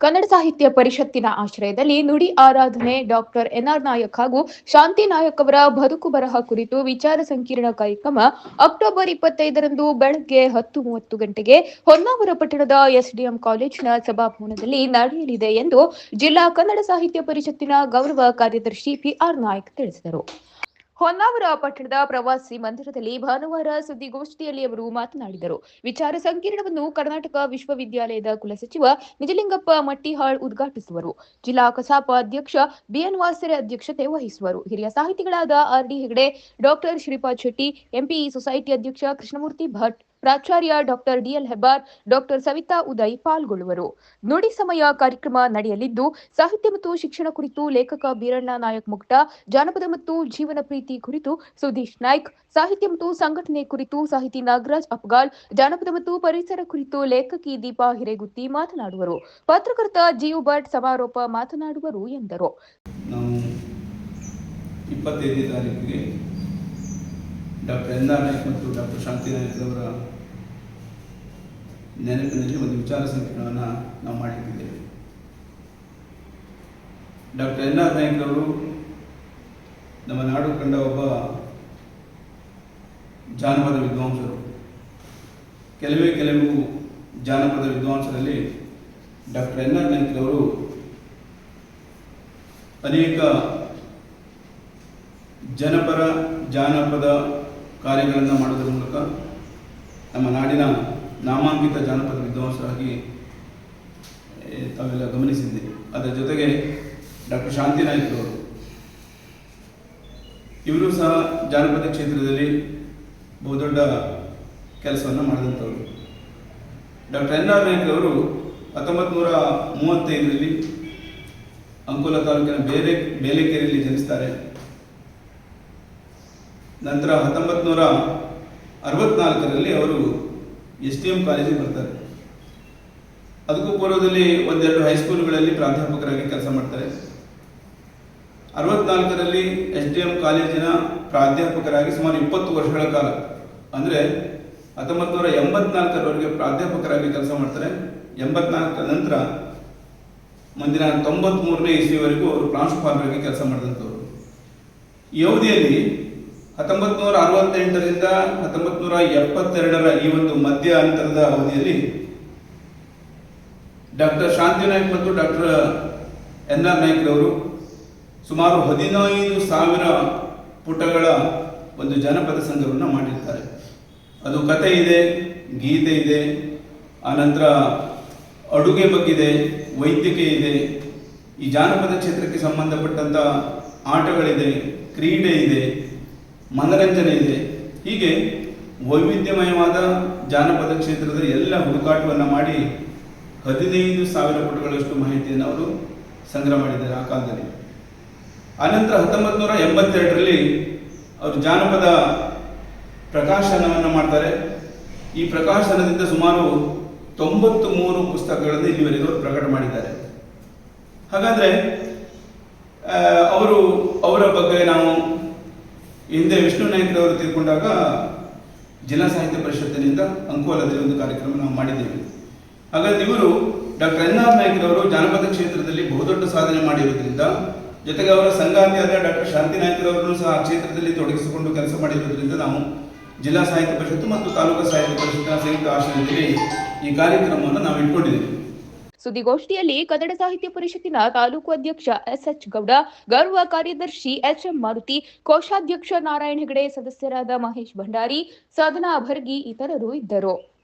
ಕನ್ನಡ ಸಾಹಿತ್ಯ ಪರಿಷತ್ತಿನ ಆಶ್ರಯದಲ್ಲಿ ನುಡಿ ಆರಾಧನೆ ಡಾಕ್ಟರ್ ಎನ್ಆರ್ ನಾಯಕ್ ಹಾಗೂ ಶಾಂತಿ ನಾಯಕ್ ಅವರ ಬದುಕು ಬರಹ ಕುರಿತು ವಿಚಾರ ಸಂಕಿರಣ ಕಾರ್ಯಕ್ರಮ ಅಕ್ಟೋಬರ್ ಇಪ್ಪತ್ತೈದರಂದು ಬೆಳಗ್ಗೆ ಹತ್ತು ಮೂವತ್ತು ಗಂಟೆಗೆ ಹೊನ್ನಾವರ ಪಟ್ಟಣದ ಎಸ್ಡಿಎಂ ಕಾಲೇಜಿನ ಸಭಾಭವನದಲ್ಲಿ ನಡೆಯಲಿದೆ ಎಂದು ಜಿಲ್ಲಾ ಕನ್ನಡ ಸಾಹಿತ್ಯ ಪರಿಷತ್ತಿನ ಗೌರವ ಕಾರ್ಯದರ್ಶಿ ಪಿಆರ್ ನಾಯಕ್ ತಿಳಿಸಿದರು. ಹೊನ್ನಾವರ ಪಟ್ಟಣದ ಪ್ರವಾಸಿ ಮಂದಿರದಲ್ಲಿ ಭಾನುವಾರ ಸುದ್ದಿಗೋಷ್ಠಿಯಲ್ಲಿ ಅವರು ಮಾತನಾಡಿದರು. ವಿಚಾರ ಸಂಕಿರಣವನ್ನು ಕರ್ನಾಟಕ ವಿಶ್ವವಿದ್ಯಾಲಯದ ಕುಲಸಚಿವ ನಿಜಲಿಂಗಪ್ಪ ಮಟ್ಟಿಹಾಳ್ ಉದ್ಘಾಟಿಸುವರು. ಜಿಲ್ಲಾ ಕಸಾಪ ಅಧ್ಯಕ್ಷ ಬಿಎನ್ ವಾಸರೆ ಅಧ್ಯಕ್ಷತೆ ವಹಿಸುವರು. ಹಿರಿಯ ಸಾಹಿತಿಗಳಾದ R D Hegde, doctor Shripad Shetty MPE society ಅಧ್ಯಕ್ಷ ಕೃಷ್ಣಮೂರ್ತಿ ಭಟ್ ಪ್ರಾಚಾರ್ಯ doctor DL Hebbar, doctor Savitha Uday ಪಾಲ್ಗೊಳ್ಳುವರು. ನುಡಿ ಸಮಯ ಕಾರ್ಯಕ್ರಮ ನಡೆಯಲಿದ್ದು, ಸಾಹಿತ್ಯ ಮತ್ತು ಶಿಕ್ಷಣ ಕುರಿತು ಲೇಖಕ ಬೀರಣ್ಣ ನಾಯಕ್ ಮುಕ್ತ, ಜಾನಪದ ಮತ್ತು ಜೀವನ ಪ್ರೀತಿ ಕುರಿತು ಸುದೀಶ್ ನಾಯ್ಕ್, ಸಾಹಿತ್ಯ ಮತ್ತು ಸಂಘಟನೆ ಕುರಿತು ಸಾಹಿತಿ ನಾಗರಾಜ್ ಅಪ್ಗಾಲ್, ಜಾನಪದ ಮತ್ತು ಪರಿಸರ ಕುರಿತು ಲೇಖಕಿ ದೀಪಾ ಹಿರೇಗುತ್ತಿ ಮಾತನಾಡುವರು. ಪತ್ರಕರ್ತ ಜಿಯು ಭಟ್ ಸಮಾರೋಪ ಮಾತನಾಡುವರು ಎಂದರು. ಡಾಕ್ಟರ್ ಎನ್ ಆರ್ ನಾಯ್ಕ್ ಮತ್ತು ಡಾಕ್ಟರ್ ಶಾಂತಿ ಅವರ ನೆನಪಿನಲ್ಲಿ ಒಂದು ವಿಚಾರ ಸಂಕಿರಣವನ್ನು ನಾವು ಮಾಡಿಟ್ಟಿದ್ದೇವೆ ಡಾಕ್ಟರ್ ಎನ್ ಆರ್ ನಾಯ್ಕರವರು ನಮ್ಮ ನಾಡು ಕಂಡ ಒಬ್ಬ ಜಾನಪದ ವಿದ್ವಾಂಸರು. ಕೆಲವೇ ಕೆಲವು ಜಾನಪದ ವಿದ್ವಾಂಸರಲ್ಲಿ ಡಾಕ್ಟರ್ ಎನ್ ಆರ್ ನಾಯ್ಕರವರು ಅನೇಕ ಜನಪರ ಜಾನಪದ ಕಾರ್ಯಗಳನ್ನು ಮಾಡೋದ್ರ ಮೂಲಕ ನಮ್ಮ ನಾಡಿನ ನಾಮಾಂಕಿತ ಜಾನಪದ ವಿದ್ವಾಂಸರಾಗಿ ತಾವೆಲ್ಲ ಗಮನಿಸಿದ್ದೆ ಅದರ ಜೊತೆಗೆ ಡಾಕ್ಟರ್ ಶಾಂತಿ ನಾಯ್ಕರವರು ಇವರು ಸಹ ಜಾನಪದ ಕ್ಷೇತ್ರದಲ್ಲಿ ಬಹುದೊಡ್ಡ ಕೆಲಸವನ್ನು ಮಾಡಿದಂಥವರು. ಡಾಕ್ಟರ್ ಎನ್ ಆರ್ ನಾಯ್ಕರವರು ಹತ್ತೊಂಬತ್ತು ನೂರ ಮೂವತ್ತೈದರಲ್ಲಿ ಅಂಕೋಲ ತಾಲೂಕಿನ ಬೇರೆ ಬೇಲೆಕೇರಿಯಲ್ಲಿ ಜನಿಸ್ತಾರೆ. ನಂತರ ಹತ್ತೊಂಬತ್ತು ನೂರ ಅರವತ್ನಾಲ್ಕರಲ್ಲಿ ಅವರು ಎಸ್ ಡಿ ಎಂ ಕಾಲೇಜಿಗೆ ಬರ್ತಾರೆ. ಅದಕ್ಕೂ ಪೂರ್ವದಲ್ಲಿ ಒಂದೆರಡು ಹೈಸ್ಕೂಲ್ಗಳಲ್ಲಿ ಪ್ರಾಧ್ಯಾಪಕರಾಗಿ ಕೆಲಸ ಮಾಡ್ತಾರೆ. ಅರವತ್ನಾಲ್ಕರಲ್ಲಿ ಎಸ್ ಡಿ ಎಂ ಕಾಲೇಜಿನ ಪ್ರಾಧ್ಯಾಪಕರಾಗಿ ಸುಮಾರು ಇಪ್ಪತ್ತು ವರ್ಷಗಳ ಕಾಲ, ಅಂದರೆ ಹತ್ತೊಂಬತ್ತು ನೂರ ಎಂಬತ್ನಾಲ್ಕರವರೆಗೆ ಪ್ರಾಧ್ಯಾಪಕರಾಗಿ ಕೆಲಸ ಮಾಡ್ತಾರೆ. ಎಂಬತ್ನಾಲ್ಕರ ನಂತರ ಮುಂದಿನ ತೊಂಬತ್ಮೂರನೇ ಇಸ್ವಿವರೆಗೂ ಅವರು ಪ್ರಾಂಶುಪಾಲರಾಗಿ ಕೆಲಸ ಮಾಡಿದಂಥವ್ರು. ಈ ಅವಧಿಯಲ್ಲಿ ಹತ್ತೊಂಬತ್ತು ನೂರ ಅರವತ್ತೆಂಟರಿಂದ ಹತ್ತೊಂಬತ್ತು ಎಪ್ಪತ್ತೆರಡರ ಈ ಒಂದು ಮಧ್ಯ ಅಂತರದ ಅವಧಿಯಲ್ಲಿ ಡಾಕ್ಟರ್ ಶಾಂತಿ ನಾಯ್ಕ್ ಮತ್ತು ಡಾಕ್ಟರ್ ಎನ್ ಆರ್ ನಾಯ್ಕ್ರವರು ಸುಮಾರು ಹದಿನೈದು ಸಾವಿರ ಪುಟಗಳ ಒಂದು ಜನಪದ ಸಂಘವನ್ನು ಮಾಡಿರ್ತಾರೆ ಅದು ಕತೆ ಇದೆ, ಗೀತೆ ಇದೆ, ಆನಂತರ ಅಡುಗೆ ಬಗ್ಗಿದೆ, ವೈದ್ಯಕೀಯ ಇದೆ, ಈ ಜಾನಪದ ಕ್ಷೇತ್ರಕ್ಕೆ ಸಂಬಂಧಪಟ್ಟಂಥ ಆಟಗಳಿದೆ, ಕ್ರೀಡೆ ಇದೆ ಮನರಂಜನೆ ಇದೆ. ಹೀಗೆ ವೈವಿಧ್ಯಮಯವಾದ ಜಾನಪದ ಕ್ಷೇತ್ರದ ಎಲ್ಲ ಹುಡುಕಾಟವನ್ನು ಮಾಡಿ ಹದಿನೈದು ಸಾವಿರ ಪುಟಗಳಷ್ಟು ಮಾಹಿತಿಯನ್ನು ಅವರು ಸಂಗ್ರಹ ಮಾಡಿದ್ದಾರೆ ಆ ಕಾಲದಲ್ಲಿ. ಆನಂತರ ಹತ್ತೊಂಬತ್ತು ನೂರ ಎಂಬತ್ತೆರಡರಲ್ಲಿ ಅವರು ಜಾನಪದ ಪ್ರಕಾಶನವನ್ನು ಮಾಡ್ತಾರೆ. ಈ ಪ್ರಕಾಶನದಿಂದ ಸುಮಾರು ತೊಂಬತ್ತು ಮೂರು ಪುಸ್ತಕಗಳನ್ನು ಇಲ್ಲಿವರೆಗೂ ಅವರು ಪ್ರಕಟ ಮಾಡಿದ್ದಾರೆ. ಹಾಗಾದರೆ ಅವರು, ಅವರ ಬಗ್ಗೆ ನಾವು ಹಿಂದೆ ವಿಷ್ಣು ನಾಯ್ಕರವರು ತೀರ್ಕೊಂಡಾಗ ಜಿಲ್ಲಾ ಸಾಹಿತ್ಯ ಪರಿಷತ್ತಿನಿಂದ ಅಂಕೋಲದಲ್ಲಿ ಒಂದು ಕಾರ್ಯಕ್ರಮ ನಾವು ಮಾಡಿದ್ದೇವೆ. ಹಾಗಾದ್ರೆ ಇವರು ಡಾಕ್ಟರ್ ಎನ್ ಆರ್ ನಾಯ್ಕರವರು ಜಾನಪದ ಕ್ಷೇತ್ರದಲ್ಲಿ ಬಹುದೊಡ್ಡ ಸಾಧನೆ ಮಾಡಿರುವುದರಿಂದ ಜೊತೆಗೆ ಅವರ ಸಂಗಾತಿಯಾದ ಡಾಕ್ಟರ್ ಶಾಂತಿ ನಾಯ್ಕರವರನ್ನು ಸಹ ಆ ಕ್ಷೇತ್ರದಲ್ಲಿ ತೊಡಗಿಸಿಕೊಂಡು ಕೆಲಸ ಮಾಡಿರುವುದರಿಂದ ನಾವು ಜಿಲ್ಲಾ ಸಾಹಿತ್ಯ ಪರಿಷತ್ತು ಮತ್ತು ತಾಲೂಕು ಸಾಹಿತ್ಯ ಪರಿಷತ್ತಿನ ಸಂಯುಕ್ತ ಆಶ್ರಯದಲ್ಲಿ ಈ ಕಾರ್ಯಕ್ರಮವನ್ನು ನಾವು ಇಟ್ಕೊಂಡಿದ್ದೇವೆ. ಸುದ್ದಿಗೋಷ್ಠಿಯಲ್ಲಿ ಕನ್ನಡ ಸಾಹಿತ್ಯ ಪರಿಷತ್ತಿನ ತಾಲೂಕು ಅಧ್ಯಕ್ಷ ಎಸ್ ಎಚ್ ಗೌಡ, ಗೌರವ ಕಾರ್ಯದರ್ಶಿ ಎಚ್ ಎಂ ಮಾರುತಿ, ಕೋಶಾಧ್ಯಕ್ಷ ನಾರಾಯಣ ಹೆಗಡೆ, ಸದಸ್ಯರಾದ ಮಹೇಶ್ ಭಂಡಾರಿ, ಸಾಧನಾ ಅಭರ್ಗಿ ಇತರರು ಇದ್ದರು.